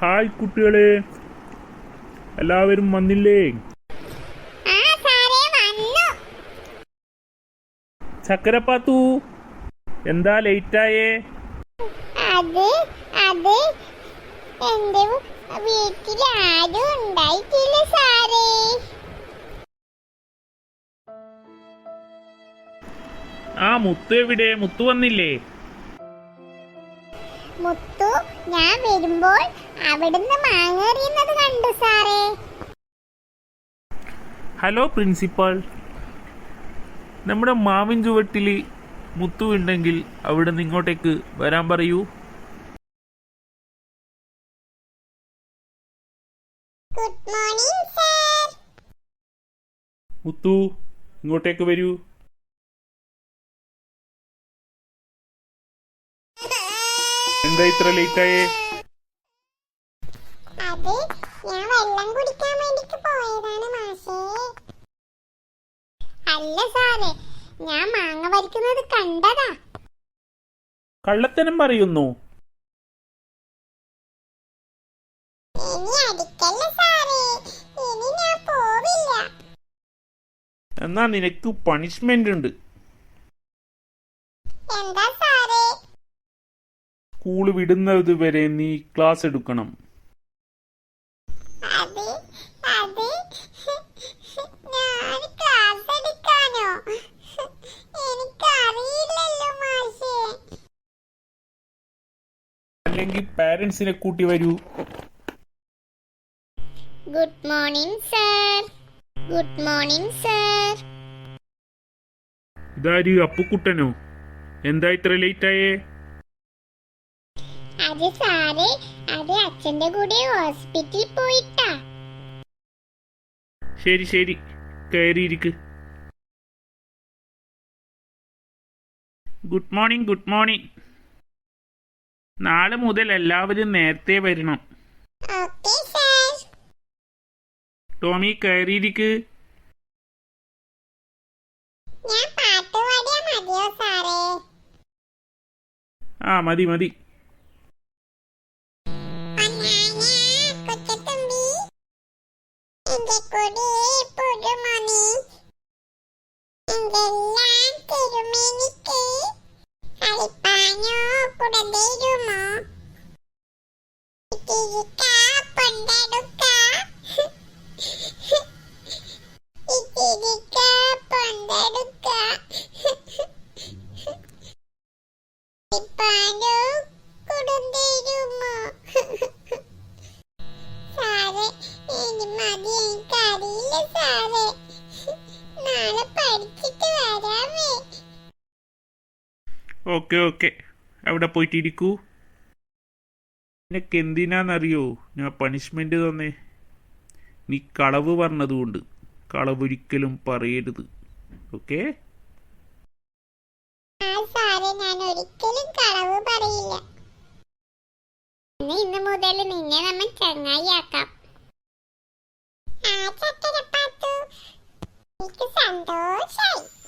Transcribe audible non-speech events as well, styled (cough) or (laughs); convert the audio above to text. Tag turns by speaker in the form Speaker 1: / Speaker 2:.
Speaker 1: Hi കുട്ടികളെ. എല്ലാവരും വന്നില്ലേ? ചക്കരപ്പാത്തു എന്താ ലേറ്റായേ?
Speaker 2: അത് അത് എന്റെ വീട്ടിൽ ആരും ഉണ്ടായിട്ടില്ല സാറേ.
Speaker 1: ആ മുത്തു എവിടെ? മുത്തു വന്നില്ലേ?
Speaker 2: മുത്തു ഞാൻ വരുമ്പോൾ അവിടുന്ന് മാങ്ങ എറിയുന്നത് കണ്ടു സാറേ.
Speaker 1: ഹലോ പ്രിൻസിപ്പാൾ നമ്മുടെ മാവിൻ ചുവട്ടിൽ മുത്തു ഉണ്ടെങ്കിൽ അവിടെ നിന്ന് ഇങ്ങോട്ടേക്ക് വരാൻ പറയൂ.
Speaker 2: ഗുഡ് മോർണിംഗ് സർ
Speaker 1: മുത്തു ഇങ്ങോട്ടേക്ക് വരൂ. എന്താ ഇത്ര ലേറ്റായേ?
Speaker 2: അതെ ഞാൻ വെള്ളം കുടിക്കാൻ വേണ്ടിട്ട് പോയതാണ് മാഷേ. അല്ല സാറേ ഞാൻ മാങ്ങ പറിക്കുന്നത് കണ്ടതാ.
Speaker 1: കള്ളത്തനം പറയുന്നു.
Speaker 2: ഇനി അടിക്കല്ല സാറേ ഇനി ഞാൻ പോവില്ല.
Speaker 1: എന്നാ നിനക്ക് പണിഷ്മെന്റ് ഉണ്ട്.
Speaker 2: എന്താ സാറേ?
Speaker 1: സ്കൂൾ വിടുന്നത് വരെ നീ ക്ലാസ് എടുക്കണം. അല്ലെങ്കിൽ പാരന്റ്സിനെ കൂട്ടി വരൂ.
Speaker 2: Good morning sir good morning sir
Speaker 1: ഇതാര് അപ്പുക്കുട്ടനോ? എന്താ ഇത്ര ലേറ്റ് ആയേ?
Speaker 2: അത് സാറേ അത് അച്ഛന്റെ കൂടെ ഹോസ്പിറ്റലിൽ പോയിട്ടാ.
Speaker 1: ശരി ശരി. കയറിയിരിക്ക് ഗുഡ് മോർണിംഗ് ഗുഡ് മോർണിംഗ് നാളെ മുതൽ എല്ലാവരും നേരത്തെ വരണം. ടോമി കയറിയിരിക്ക് ആ മതി മതി.
Speaker 2: എന്റെ കൊടി പുതുമണി, എന്തെല്ലാം തിരുമേനിക്ക് അളിപ്പാനോ കുട തരുമോ? ഇത്തിരിക്ക പൊണ്ടെടുക്ക, (laughs) ഇത്തിരിക്ക പൊണ്ടെടുക്ക. കളിപ്പാനോ (laughs) കുടം തരുമോ? സാറേ ഇനി മതി എനിക്കറിയില്ല സാറേ നാളെ പഠിച്ചിട്ട് വരാമേ
Speaker 1: ഓക്കെ ഓക്കെ. അവിടെ പോയിട്ടിരിക്കൂ. നിനക്ക് എന്തിനാന്നറിയോ? ഞാൻ പണിഷ്മെന്റ് തന്നേ. നീ കളവ് പറഞ്ഞതുകൊണ്ട്. കളവൊരിക്കലും പറയരുത്. ഓക്കേ?
Speaker 2: ഇന്ന് മുതൽ നിന്നെ നമ്മൾ ചങ്ങായിയാക്കാം. സന്തോഷായി.